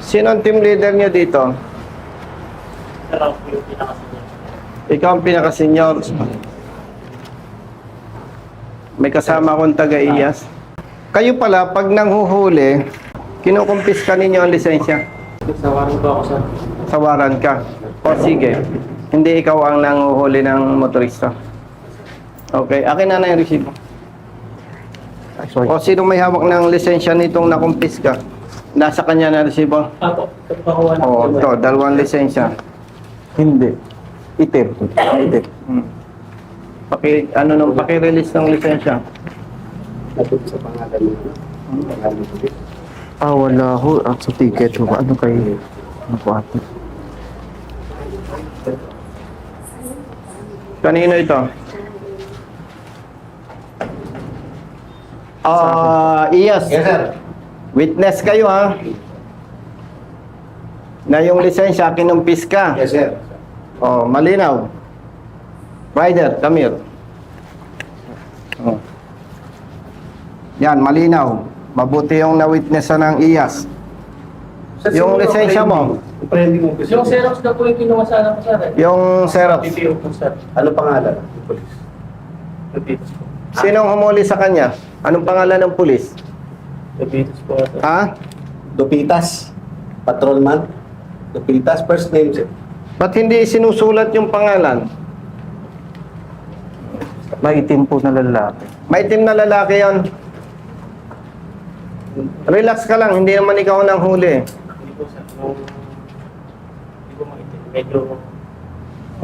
Sino ang team leader niyo dito? Ikaw ang pinaka-senior. May kasama akong taga-iyas. Kayo pala, pag nanghuhuli, kinukumpis ka ninyo ang lisensya. Sawaran ba ako sa... Sawaran ka. O sige, hindi ikaw ang nanghuhuli ng motorista. Okay, akin na na yung resibo. O sino may hawak ng lisensya nitong nakumpis ka? Nasa kanya na resibo? Apo, kapakuha na. Oo, to, dalawang lisensya. Hindi. Itim. Itim. Hmm. Paki, ano nung paki-release ng lisensya? Natut sa pangalan mo. Mo. Ah, wala ho. At sa ticket ho. Ano kayo? Ano po ate? Kanino ito? Ah, Iyas. Yes, sir. Witness kayo ha. Na yung lisensya kinumpis ka. Yes, sir. Oh, malinaw. Rider, come here. Oh. Yan, malinaw. Mabuti yung na-witness ng Iyas. Sir, Yung siguro, lisensya mo? Yung branding mo. Yung Xerox na po yung kinuha sana ko, sir. eh. Yung Xerox. PPO po, sir. Ano pangalan? Police. Po. Sinong humuli sa kanya? Anong pangalan ng pulis? Nabitas po, sir. Ha? Dupitas. Patrolman. Dupitas. First name, sir. Ba't hindi sinusulat yung pangalan? Maitim po na lalaki. May team na lalaki yon. Relax ka lang, hindi naman ikaw nang huli. Hindi po, sir. Nung... Hindi ko maitin. Medyo...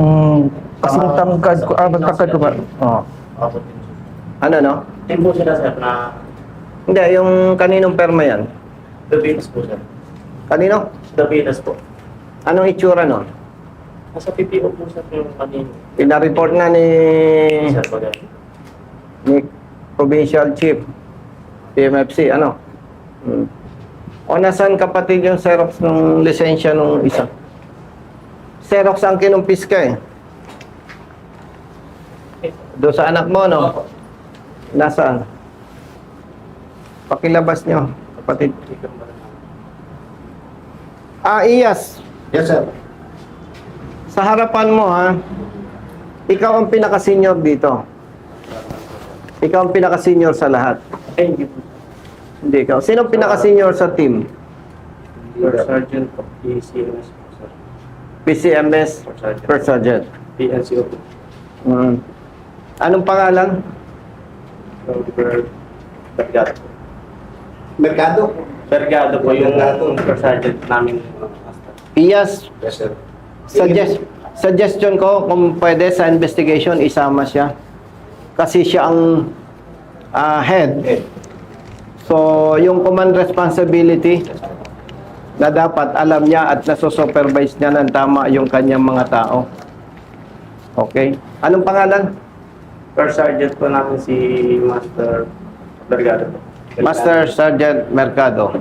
Hmm. Kasing tangkad ko. Ah, magtangkad ko ba? Oo. Sir. Ano no? Din po sila, sir, na... Hindi, yung kaninong perma yan. Nabitas po, sir. Kanino? Nabitas po. Anong itsura no? Nasa PPO po, sir, yung kanino. Pinareport na ni, Sir, ni Provincial Chief PMFC, ano? Hmm. O nasan kapatid yung Xerox ng lisensya nung isa? Xerox ang kinumpis ka eh. Doon sa anak mo, no? Opo. Nasaan? Pakilabas nyo, kapatid. Ah, Iyas, Yes, sir. sa harapan mo ha, ikaw ang pinaka-senior dito. Ikaw ang pinaka-senior sa lahat. Hindi po. Hindi ikaw. Sino ang pinaka-senior sa team? First Sergeant po. PCMS. PCMS, First Sergeant. PNCO. Mm. Anong pangalan? Robert Bergado po. Mercado. Bergado po yung. First Sergeant namin. master. Iyas, Yes, sir. suggest, suggestion ko kung pwede sa investigation isama siya. Kasi siya ang ah, head. Eh, So, yung command responsibility na dapat alam niya at nasusupervise niya ng tama yung kanyang mga tao. Okay? Anong pangalan? First Sergeant po namin si Master Bergado po. Master Sergeant Mercado.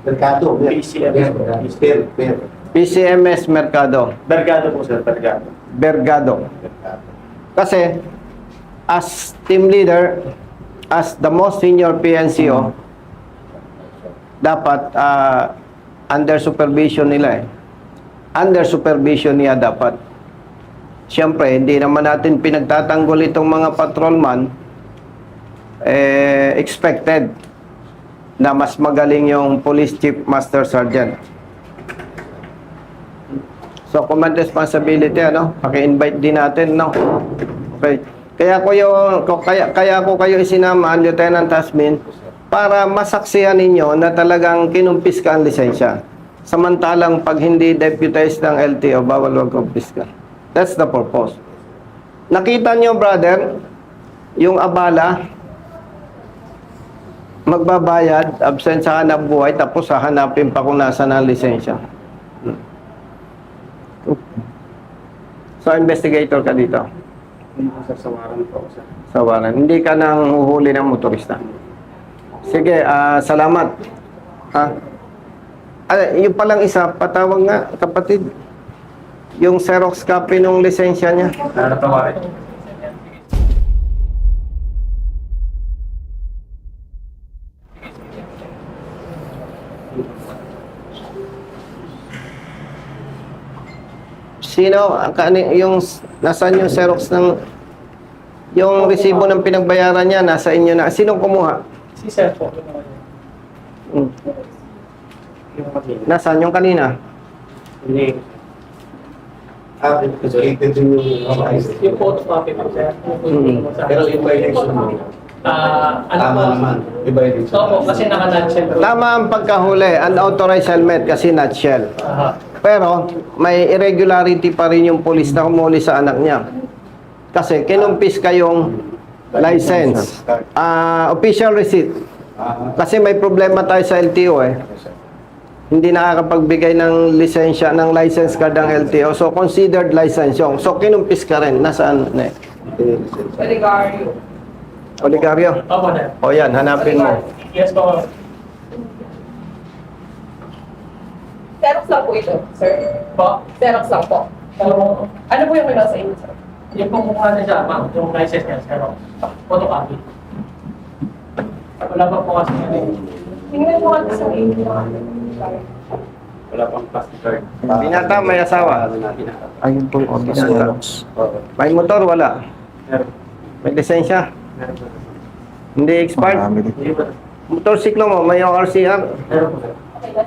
Mercado. PCMS. Per, per. PCMS Mercado. Bergado po, sir. Bergado. Bergado. Mercado. Kasi, as team leader, as the most senior PNCO, dapat ah, under supervision nila eh. Under supervision niya dapat. Siyempre, hindi naman natin pinagtatanggol itong mga patrolman eh, expected na mas magaling yung police chief master sergeant. So, command responsibility, ano? Paki-invite din natin, no? Okay. Kaya ko yung, kaya, kaya ko kayo isinama, Lieutenant Tasmin, para masaksihan ninyo na talagang kinumpis ka ang lisensya. Samantalang pag hindi deputized ng LTO, bawal wag kumpis ka. That's the purpose. Nakita nyo, brother, yung abala, magbabayad, absent sa hanap buhay, tapos hahanapin pa kung nasa ang lisensya. So, investigator ka dito. Sawaran po, sir. sa waran. Hindi ka nang huhuli ng motorista. Sige, ah, salamat. Ha? Ah, yung palang isa, patawag nga, kapatid. Yung Xerox copy ng lisensya niya. Naratawarin. Sino, ang kani- yung, nasaan yung Xerox ng, yung resibo ng pinagbayaran niya, nasa inyo na. Sinong kumuha? Si Sir po. Hmm. Nasaan yung kanina? Hindi. Ah, created din yung Yung photocopy po, sir. Mm. Pero yung violation mo, Ah, ano tama po? naman. Yung violation. Opo, kasi naka-nutshell po. Tama ang pagkahuli, unauthorized helmet kasi nutshell. Aha. Pero may irregularity pa rin yung pulis na kumuli sa anak niya. Kasi kinumpis kayong license, ah official receipt. Ah, Kasi may problema tayo sa LTO eh. Hindi nakakapagbigay ng lisensya, ng license card ng LTO. So considered license yung. So kinumpis ka rin. Nasaan? Ne? Oligario. Oligaryo. Opo, sir. O yan, hanapin mo. Yes po. Xerox lang po ito, sir. Po. Xerox lang po. Pero, Ano po yung may nasa inyo, sir? yung pong kumuha na siya, ma'am, yung license niya, pero photocopy. Wala pa po kasi ano eh. Tingnan mo natin sa inyo. Wala pang plastic card. Binata, may asawa. Ayun po yung office Binata. Xerox. May motor, wala. Meron. May lisensya. Meron po. Hindi expired. Marami din. Hindi ba? Motorsiklo mo, may ORCR. Meron po, sir. Okay na.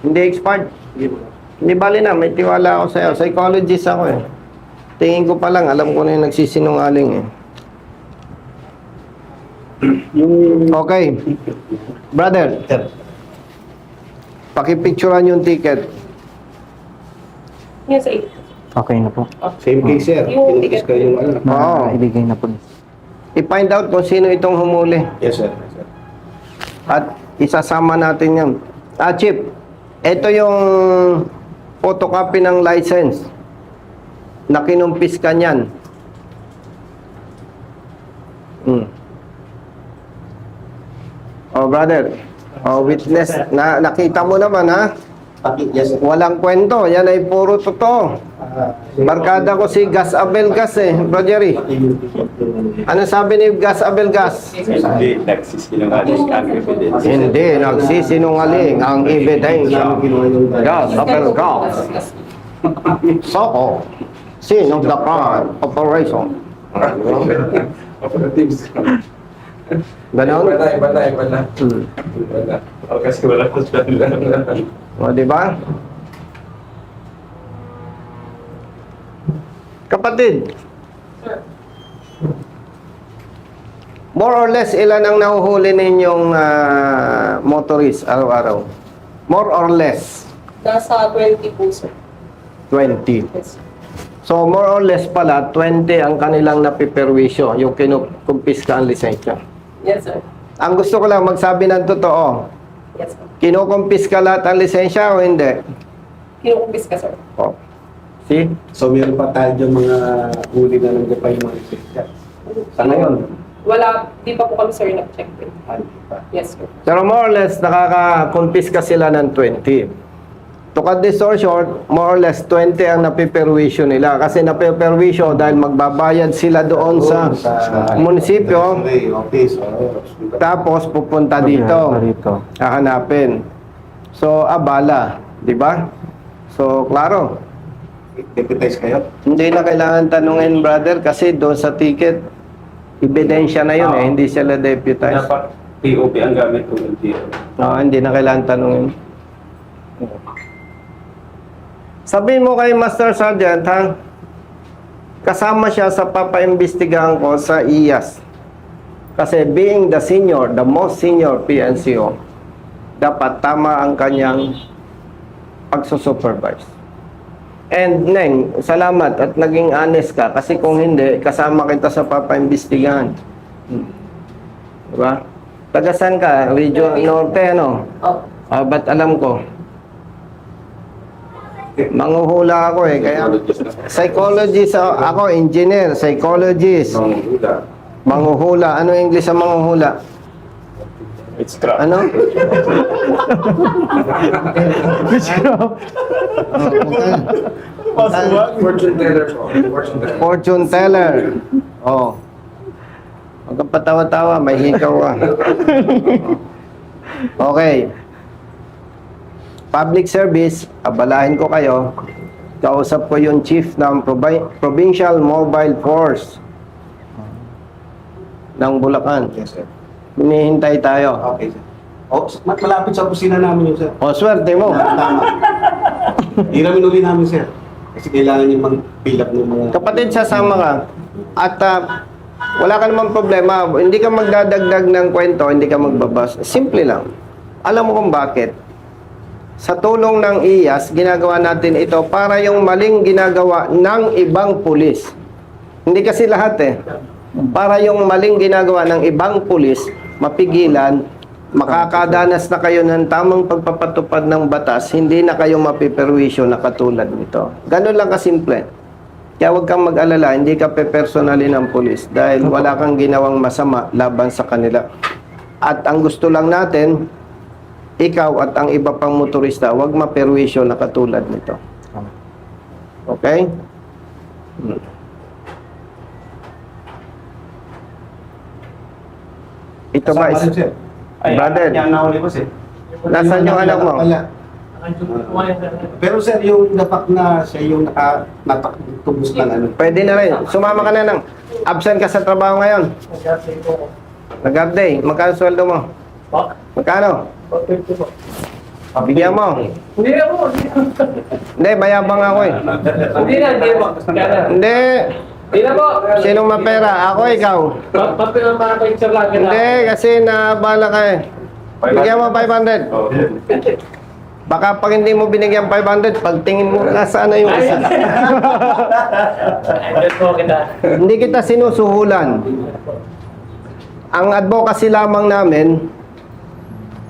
Hindi expired. Hindi po. Hindi bali na, may tiwala ako sa'yo. Psychologist ako eh. Tingin ko pa lang, alam ko na yung nagsisinungaling eh. Okay. Brother, pakipicturean yung ticket. Yan sa. Okay na po. Same case, sir. Yung Pinumpis ticket. kayo yung ano. Oo. Naibigay na po. I-find out kung sino itong humuli. Yes, sir. Yes, sir. At isasama natin yan. Ah, Chip, ito yung photocopy ng license na kinumpis ka niyan. Hmm. Oh, brother. Oh, witness. Na, nakita mo naman, ha? Walang kwento. Yan ay puro totoo. Ah, Barkada ko si Gas Abel Gas eh, Bro Jerry. ano. Sabi ni Gas Abel Gas? Hindi nagsisinungaling ang evidence. Hindi, nagsisinungaling ang ebidensya. Gas Abel Gas. Soko. Scene of the crime operation. Operatives. Ganon? Iba na, iba na, iba na. Hmm. Iba na. O kasi wala ko sa O, di ba? Kapatid, Sir. more or less ilan ang nahuhuli ninyong ah, motorist araw-araw? More or less, Nasa 20 po, sir. 20. Yes. So, more or less pala, 20 ang kanilang napiperwisyo, yung kinukumpiska ang lisensya. Yes, sir. Ang gusto ko lang magsabi ng totoo, Yes, sir. kinukumpiska lahat ang lisensya o hindi? Kinukumpis ka, sir. Oh. See? So, meron pa tayo dyan mga huli na nandiyan pa yung mga lisensya. Sa ngayon, Wala, di pa po kami, sir, nag-check pa. Yes, sir. Pero more or less, nakaka-confisca sila ng 20. To cut this story short, more or less 20 ang napiperwisyo nila. Kasi napiperwisyo dahil magbabayad sila doon sa munisipyo, tapos pupunta dito, hahanapin. So, abala, di ba? So, klaro. Deputize kayo? Hindi na kailangan tanungin, brother, kasi doon sa ticket, ebidensya na yun eh, hindi sila deputized. Dapat POP ang gamit ko LTO. Oo, hindi na kailangan tanungin. Sabihin mo kay Master Sergeant, ha? Kasama siya sa papaimbestigahan ko sa IAS. Kasi being the senior, the most senior PNCO, dapat tama ang kanyang pagsusupervise. And Neng, salamat at naging honest ka kasi kung hindi, kasama kita sa papaimbestigahan. Diba? Tagasan ka? Region Norte, ano? Oh. Ah, ba't alam ko? Manguhula ako eh, kaya psychologist ako, ako engineer, psychologist, Manguhula. manguhula. Ano English sa manguhula? It's crap. Ano? Fortune teller po. Fortune teller. Fortune teller. Oh. Huwag kang patawa-tawa, may hikaw ka. Okay. Public service, abalahin ko kayo. Kausap ko yung chief ng Provi- Provincial Mobile Force ng Bulacan. Yes, sir. Hinihintay tayo. Okay, sir. Oh, ma- malapit sa opisina namin yun, sir. O, swerte mo. Tama. Hiramin uli namin, sir. Kasi kailangan yung pang-fill up ng mga... Kapatid, sasama ka. At ah, wala ka namang problema. Hindi ka magdadagdag ng kwento, hindi ka magbabas. Simple lang. Alam mo kung bakit? Sa tulong ng IAS, ginagawa natin ito para yung maling ginagawa ng ibang pulis. Hindi kasi lahat eh. Para yung maling ginagawa ng ibang pulis, mapigilan, makakadanas na kayo ng tamang pagpapatupad ng batas, hindi na kayo mapiperwisyo na katulad nito. Ganun lang kasimple. Kaya huwag kang mag-alala, hindi ka pe-personally ng pulis dahil wala kang ginawang masama laban sa kanila. At ang gusto lang natin, ikaw at ang iba pang motorista, huwag maperwisyo na katulad nito. Okay? Hmm. Ito ba is... Ay, Brother. Yan nahuli ko, sir. Nasaan yung anak mo? Wala. Pero sir, yung dapat na siya yung naka, natakubos lang ano. Pwede na rin. Sumama ka na ng absent ka sa trabaho ngayon. Day. Magkano sweldo mo? Magkano? Bigyan mo. Hindi na po. Hindi, mayabang ako eh. Hindi na, hindi po. Hindi. Hindi na po. Sinong mapera? Ako, ikaw. Ang mga picture lang. Hindi, kasi nabala ka eh. Bigyan mo 500. Oh. Baka pag hindi mo binigyan 500, pagtingin mo na yung isa. Po hindi kita sinusuhulan. Ang advocacy lamang namin,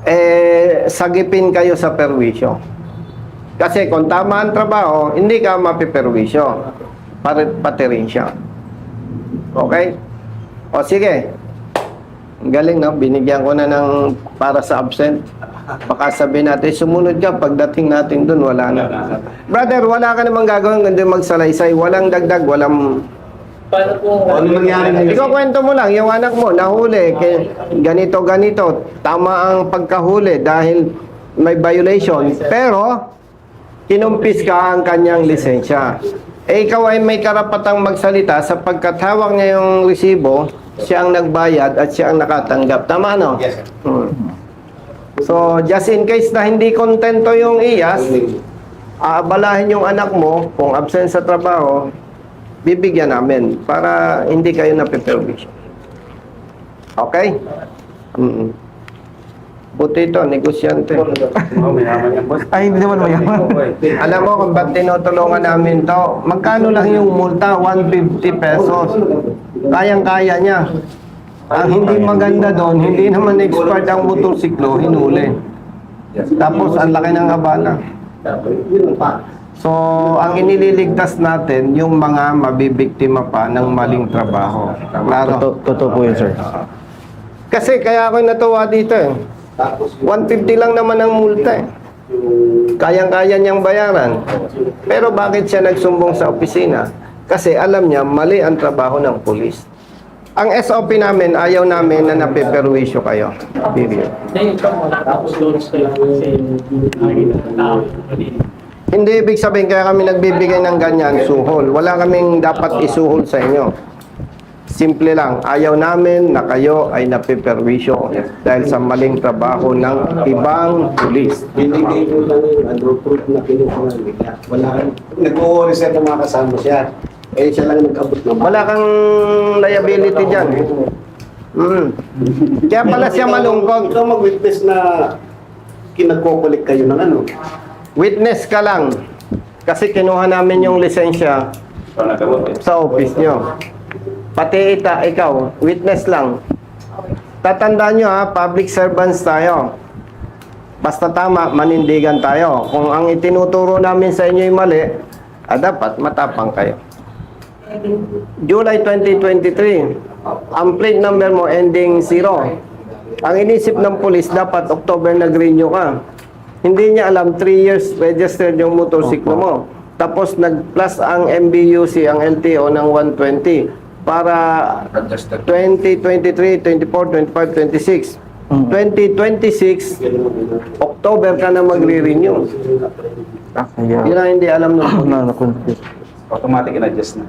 eh, sagipin kayo sa perwisyo. Kasi kung tama ang trabaho, hindi ka mapiperwisyo. Pati, pati rin siya. Okay? O sige. Ang galing, no? Binigyan ko na ng para sa absent. Baka sabihin natin, sumunod ka, pagdating natin dun, wala na. Brother, wala ka namang gagawin kundi magsalaysay. Walang dagdag, walang Paano po? Ano nangyari na yun? ikaw kwento mo lang, yung anak mo, nahuli, kay, ganito, ganito, tama ang pagkahuli dahil may violation, pero kinumpis ka ang kanyang lisensya. Eh, ikaw ay may karapatang magsalita sapagkat hawak niya yung resibo, siya ang nagbayad at siya ang nakatanggap. Tama, no? Yes, sir. Hmm. So, just in case na hindi kontento yung IAS, aabalahin yung anak mo kung absent sa trabaho, bibigyan namin para hindi kayo napiperwisyon. Okay? Mm Buti ito, negosyante. Oh, mayaman yan, boss. Ay, hindi naman mayaman. Alam mo kung ba't tinutulungan namin to? Magkano lang yung multa? 150 pesos. Kayang-kaya niya. Ang hindi maganda doon, hindi naman expired ang motorsiklo, hinuli. Tapos ang laki ng abala. Yun pa. So, ang inililigtas natin, yung mga mabibiktima pa ng maling trabaho. Klaro. Totoo po yun, sir. Kasi kaya ako natuwa dito eh. Tapos yung, 150 lang naman ang multa eh. yung Kayang-kaya niyang bayaran. Pero bakit siya nagsumbong sa opisina? Kasi alam niya, mali ang trabaho ng pulis. Ang SOP namin, ayaw namin na napiperwisyo kayo. Period. Mo. Tapos doon ko lang Hindi ibig sabihin kaya kami nagbibigay ng ganyan, suhol. Wala kaming dapat isuhol sa inyo. Simple lang, ayaw namin na kayo ay napiperwisyo dahil sa maling trabaho ng ibang pulis. binigay mo lang yung ano, proof na kinukuha nila. Wala kang, nag-worry siya kung mga kasama siya. Eh, siya lang nag-abot naman. Wala kang liability dyan. Mm. Kaya pala siya malungkot. Ikaw mag-witness na kinagkukulik kayo ng ano. Witness ka lang. Kasi kinuha namin yung lisensya sa office nyo. Pati ita, ikaw, witness lang. Tatandaan nyo ha, public servants tayo. Basta tama, manindigan tayo. Kung ang itinuturo namin sa inyo ay mali, ah, dapat matapang kayo. July 2023, ang plate number mo ending 0. Ang inisip ng police, dapat October nag-renew ka. Hindi niya alam, 3 years registered yung motorsiklo mo. Tapos nag-plus ang MBUC, ang LTO ng 120 para 20, 23, 24, 25, 26. 2026, Ganun mo, ganun. October ka na magre-renew. Ah. Yun ang hindi alam ng police. Na, na-confuse. Automatic in-adjust na.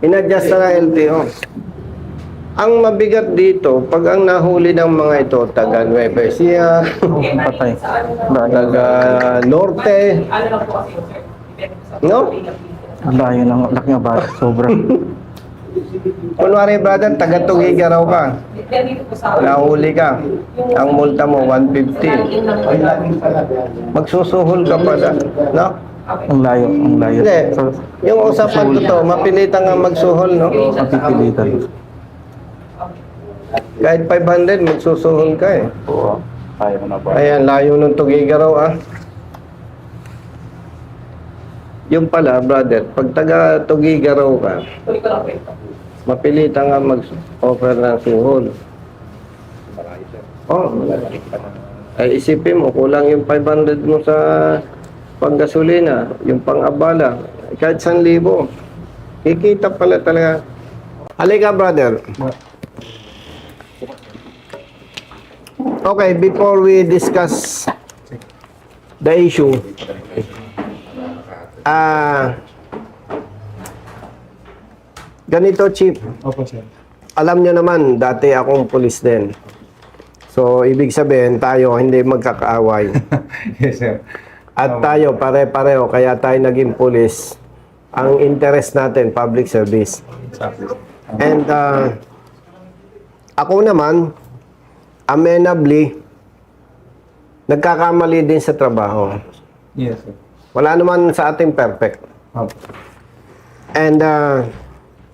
Inadjust na ng LTO. Ang mabigat dito, pag ang nahuli ng mga ito, taga Nueva Ecija, Patay. Taga Norte, Ano lang po kasi, sir. Depende po sa No? Ang layo ng laki ng bata. Sobra. kunwari brother, taga Tugiga raw ka, dito po sa nahuli ka, ang multa mo 150, Ay, laging pala. magsusuhol ka pala, no? Ang layo. Ang layo. Hindi, So, yung usapan ko to, mapilitan nga magsuhol, no? mapipilitan. Kahit 500, magsusuhol ka eh. Oo. Kaya mo na ba? Ayan, layo ng Tugiga raw ah. Yung pala, brother, pag taga Tugiga raw ka, mapilitan nga mag-offer ng suhol. Oh, ay isipin mo, kulang yung 500 mo sa panggasolina, yung pang-abala, kahit 1,000. Kikita pala talaga. Halika, brother. Okay, before we discuss the issue, ah, ganito, Chief. Opo, sir. Alam nyo naman, dati akong pulis din. So, ibig sabihin, tayo hindi magkakaaway. yes, sir. At tayo, pare-pareho, kaya tayo naging pulis. Ang interest natin, public service. Exactly. And uh, ako naman, amenably, nagkakamali din sa trabaho. Yes, sir. Wala naman sa ating perfect. Opo. And uh,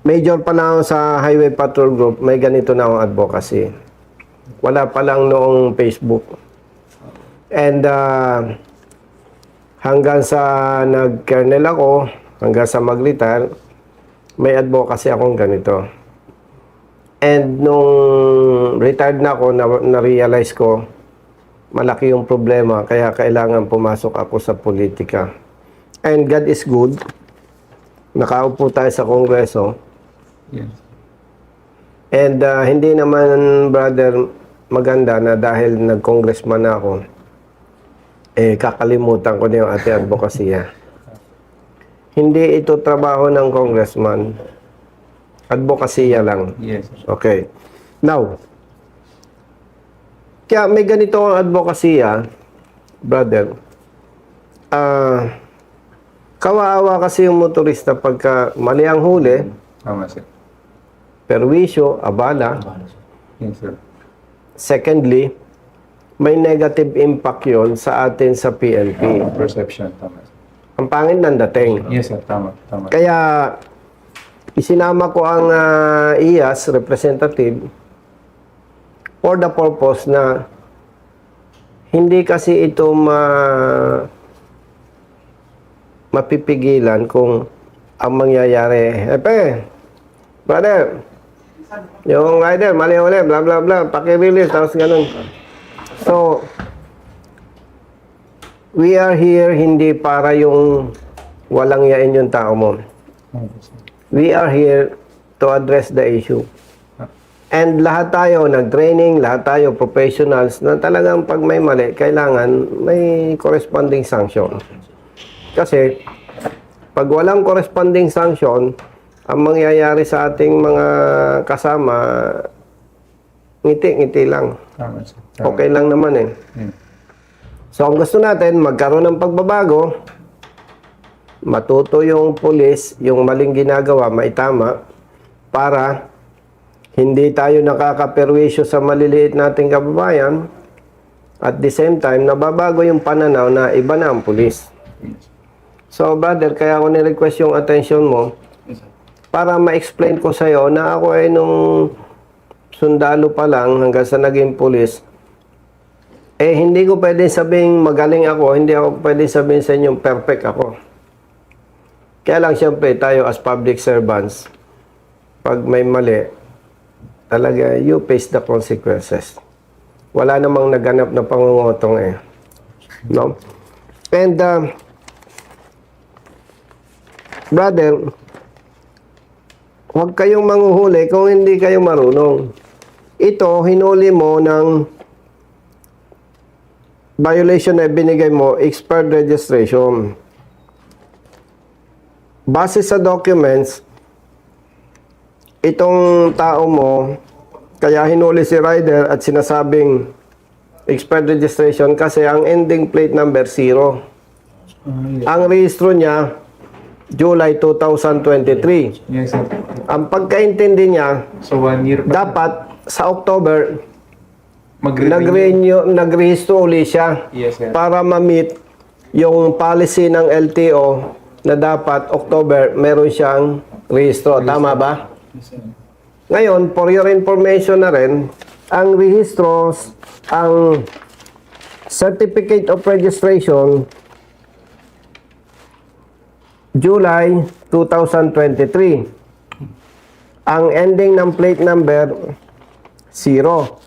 major pa na ako sa Highway Patrol Group, may ganito na akong advocacy. Wala pa lang noong Facebook. And uh, hanggang sa nag-kernel ako, hanggang sa mag-retire, may advocacy akong ganito. And nung retired na ako, na- na-realize ko, malaki yung problema, kaya kailangan pumasok ako sa politika. And God is good. Nakaupo tayo sa kongreso. Yes. And uh, hindi naman, brother, maganda na dahil nag-congressman na ako, eh, kakalimutan ko na yung ate advokasya. Hindi ito trabaho ng congressman. Advokasya lang. Yes. Okay. Now, kaya may ganito ang advokasya, brother. Ah, kawawa kasi yung motorista pagka mali ang huli, Tama, sir. perwisyo, abala. Yes, sir. Secondly, may negative impact yon sa atin sa PNP. Perception. Tama, sir. Ang pangit ng dating. Yes, sir. Tama. Tama. Kaya, isinama ko ang ah, IAS representative for the purpose na hindi kasi ito ma mapipigilan kung ang mangyayari. Epe, brother, yung rider, mali ulit, bla bla bla, paki-release, tapos ganun. So, we are here hindi para yung walang yain yung tao mo. We are here to address the issue. And lahat tayo nag-training, lahat tayo professionals na talagang pag may mali, kailangan may corresponding sanction. Kasi pag walang corresponding sanction, ang mangyayari sa ating mga kasama, ngiti-ngiti lang. Okay lang naman eh. Hmm. So, ang gusto natin, magkaroon ng pagbabago, matuto yung pulis, yung maling ginagawa, maitama, para hindi tayo nakakaperwisyo sa maliliit nating kababayan, at the same time, nababago yung pananaw na iba na ang pulis. So, brother, kaya ako ni-request yung attention mo para ma-explain ko sa'yo na ako ay nung sundalo pa lang hanggang sa naging pulis, eh, hindi ko pwede sabihin magaling ako, hindi ako pwede sabihin sa inyo perfect ako. Kaya lang siyempre tayo as public servants, pag may mali, talaga you face the consequences. Wala namang naganap na pangungutong eh. No? And, uh, brother, huwag kayong manguhuli kung hindi kayo marunong. Ito, hinuli mo ng violation na binigay mo, expired registration. Base sa documents, itong tao mo, kaya hinuli si rider at sinasabing expired registration kasi ang ending plate number 0. Ang rehistro niya, July 2023. Yes, sir. Ang pagkaintindi niya, So, one year pa. dapat sa October, Magre- nag-renew, nagrehistro uli siya Yes, sir. para ma-meet yung policy ng LTO na dapat October meron siyang rehistro. Tama ba? Ngayon, for your information na rin, ang rehistro, ang Certificate of Registration, July 2023. Ang ending ng plate number, 0.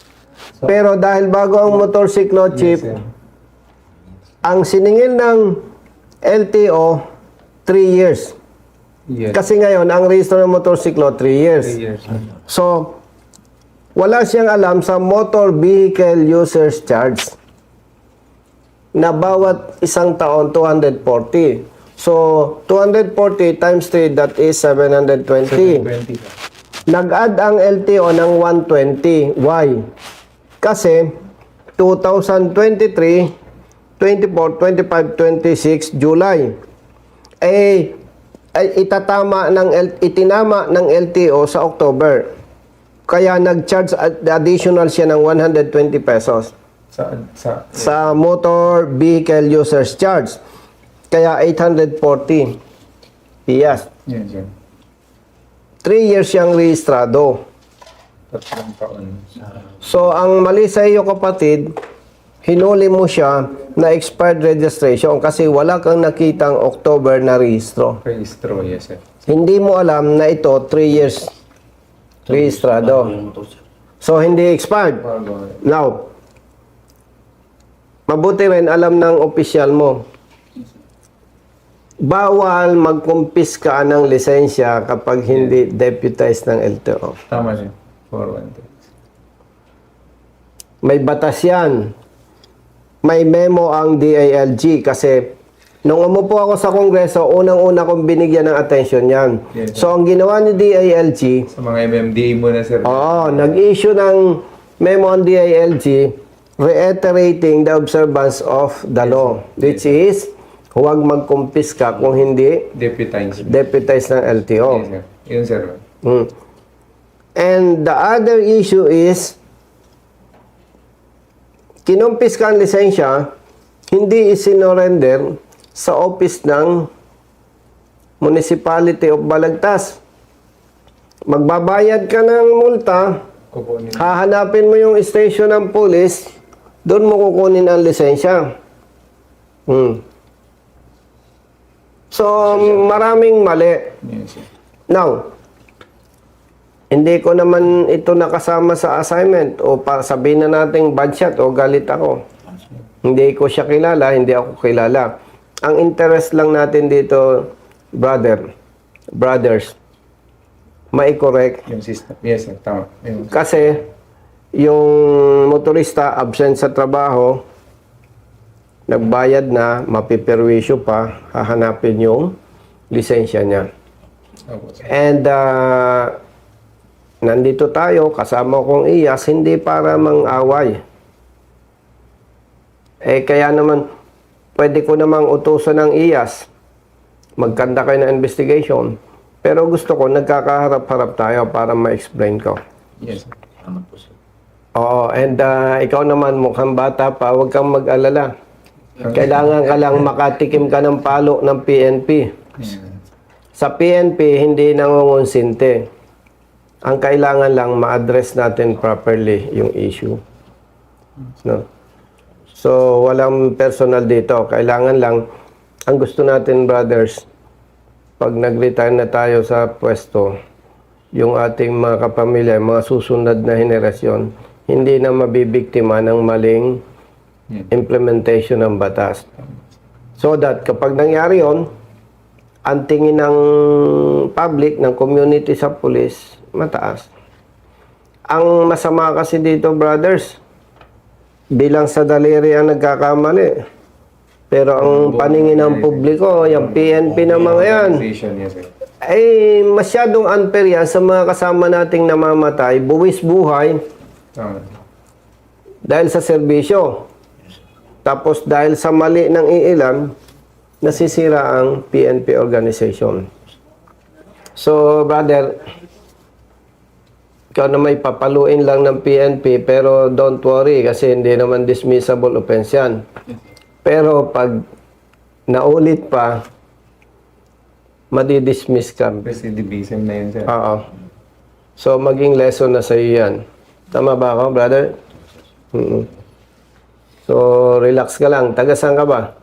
Pero dahil bago ang motorsiklo chip, ang siningil ng LTO, 3 years. Yes. Kasi ngayon, ang rehistro ng motorsiklo, 3 years. Years. So, wala siyang alam sa motor vehicle users charge na bawat isang taon 240. So, 240 times 3, that is 720. 20. sir. Nag-add ang LTO ng 120. Why? Kasi 2023, 24, 25, 26 July. Eh ay itatama ng itinama ng LTO sa October. Kaya nag-charge ad- additional siya ng 120 pesos Sa, sa, sa motor vehicle users charge. Kaya 840. Yes. yes, sir. 3 years siyang rehistrado. Tatlong taon. So, ang mali sa iyo kapatid, hinuli mo siya na expired registration kasi wala kang nakitang October na rehistro. Registro, yes, sir. Hindi mo alam na ito 3 years rehistrado. So, hindi expired. Now, mabuti rin alam ng opisyal mo. Bawal magkumpiska ng lisensya kapag hindi deputized ng LTO. Tama siya. 412. May batas yan. May memo ang DILG kasi nung umupo ako sa Kongreso, unang-una kong binigyan ng attention yan. Yes, so, ang ginawa ni DILG, Sa mga MMDA muna, sir. oo, nag-issue ng memo ang DILG reiterating the observance of the law, which is huwag magkumpiska kung hindi Deputized. deputized ng LTO. Yes, sir. Yun, sir. Mm. And the other issue is, kinumpis ka ang lisensya, hindi isinorender sa office ng Municipality of Balagtas. Magbabayad ka ng multa, Kukunin. hahanapin mo yung station ng police, doon mo kukunin ang lisensya. Hmm. So, maraming mali. Yes. Now, hindi ko naman ito nakasama sa assignment o para sabihin na nating bad shot o galit ako. Hindi ko siya kilala, hindi ako kilala. Ang interest lang natin dito, brother, brothers, mai-correct. Yung system. Yes, sir. Tama. Yun. Kasi, yung motorista absent sa trabaho, nagbayad na, mapiperwisyo pa, hahanapin yung lisensya niya. And uh, nandito tayo, kasama kong iyas, hindi para mang-away. Eh kaya naman, pwede ko namang utusan ng iyas. Magkanda kayo ng investigation. Pero gusto ko, nagkakaharap-harap tayo para ma-explain ko. Yes, sir. Oo, and uh, ikaw naman mukhang bata pa, huwag kang mag-alala. Kailangan ka lang makatikim ka ng palo ng PNP. Sa PNP, hindi nangungonsinte. Ang kailangan lang ma-address natin properly yung issue. No? So, walang personal dito. Kailangan lang, ang gusto natin, brothers, pag nag-retire na tayo sa pwesto, yung ating mga kapamilya, mga susunod na henerasyon, hindi na mabibiktima ng maling implementation ng batas. So that kapag nangyari yon, ang tingin ng public, ng community sa police, mataas. Ang masama kasi dito, brothers, bilang sa daliri ang nagkakamali. Pero ang paningin ng publiko, yung PNP na mga yan, ay masyadong unfair yan sa mga kasama nating namamatay, buwis buhay, dahil sa serbisyo. Tapos dahil sa mali ng iilan, nasisira ang PNP organization. So, brother, ikaw na may papaluin lang ng PNP pero don't worry kasi hindi naman dismissible offense yan. Pero pag naulit pa, madidismiss ka. Recidivism na yun, sir. Oo. So, maging lesson na sa iyo yan. Tama ba ako, brother? mm So, relax ka lang. Taga saan ka ba?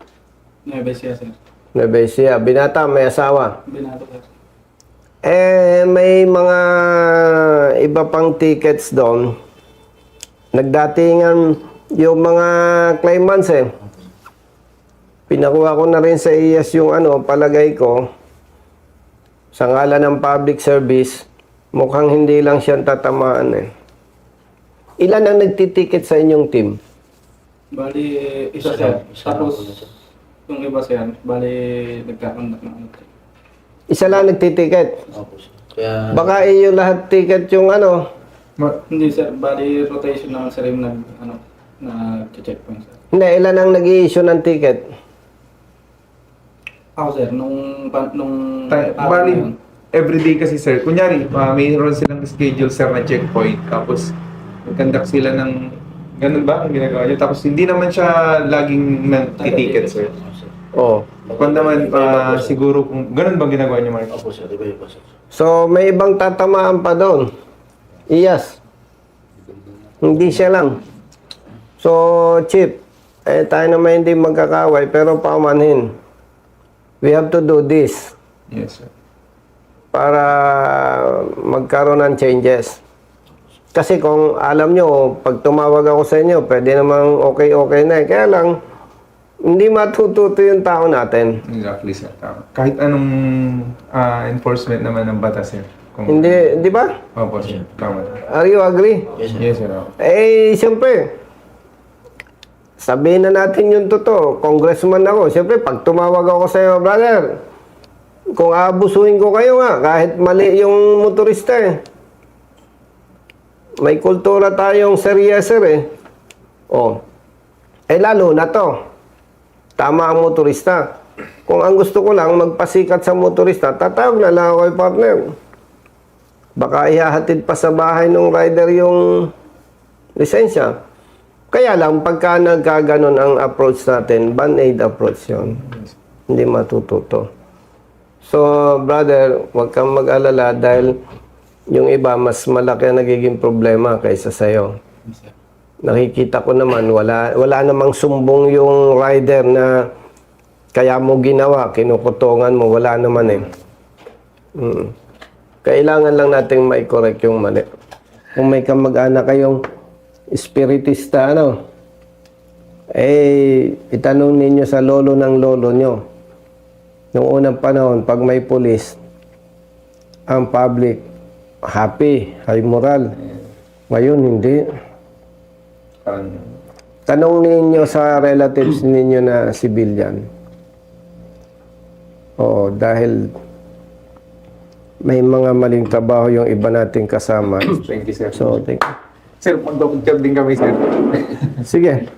Nueva siya, sir. Nueva Ecija. Binata, may asawa. Binato, sir. Eh, may mga iba pang tickets doon. Nagdatingan yung mga claimants eh. Pinakuha ko na rin sa IAS yung ano, palagay ko, sa ngalan ng public service, mukhang hindi lang siya tatamaan eh. Ilan ang nagtitiket sa inyong team? Bali, isa, sir. Tapos, yung iba, sir, bali, nagkakaroon ng ano. Isa lang nagtitiket. Opo, sir. Kaya, Baka iyo lahat ticket yung ano. Ma- Hindi, sir. Bali, rotation naman, sir, yung nag, ano, nag-checkpoint, sir. Hindi, ilan ang nag-i-issue ng ticket? Ako, sir, nung, pa- nung, Ta- araw na bali, yun, everyday kasi sir, kunyari, uh, mayroon silang schedule sir na checkpoint, tapos mag-conduct sila ng, ganun ba ang ginagawa niyo? Tapos hindi naman siya laging nag-ticket sir. Oh. Kung naman, ah, siguro kung, ganun ba ang ginagawa niyo Mark? Opo, sir. Iba iba, sir. So, may ibang tatamaan pa doon. Iyas. Hindi siya lang. So, Chip, eh, tayo naman hindi magkakaway, pero paumanhin. We have to do this Yes sir. para magkaroon ng changes. Kasi kung alam nyo, pag tumawag ako sa inyo, pwede namang okay-okay na eh. Kaya lang, hindi matututo yung tao natin. Exactly sir. Tama. Kahit anong ah, enforcement naman ng batas sir. Kung, Hindi, di ba? Opo sir. Tama. Are you agree? Yes, sir. Yes sir. opo. Eh, siyempre, sabihin na natin yung totoo. Congressman ako. Siyempre, pag tumawag ako sa iyo, brother, kung aabusuhin ko kayo nga, kahit mali yung motorista eh. May kultura tayong seryeser eh. Oh. Eh, lalo na to. Tama ang motorista. Kung ang gusto ko lang magpasikat sa motorista, tatawag na lang ako partner. Baka ihahatid pa sa bahay ng rider yung lisensya. Kaya lang, pagka nagkaganon ang approach natin, band-aid approach yun. Hindi matututo. So, brother, huwag kang mag-alala dahil yung iba, mas malaki ang nagiging problema kaysa sa'yo. Nakikita ko naman, wala, wala namang sumbong yung rider na kaya mo ginawa, kinukutungan mo, wala naman eh. Mm. Kailangan lang nating mai-correct yung mali. Kung may kamag-anak kayong espiritista, ano, eh, itanong ninyo sa lolo ng lolo nyo. Noong unang panahon, pag may pulis, ang public, happy, high moral. Ngayon, hindi. Parang, Tanong ninyo sa relatives ninyo na civilian. Oo, dahil may mga maling trabaho yung iba nating kasama. thank you sir. So, thank you. Sir, mag-job din kami sir. Sige.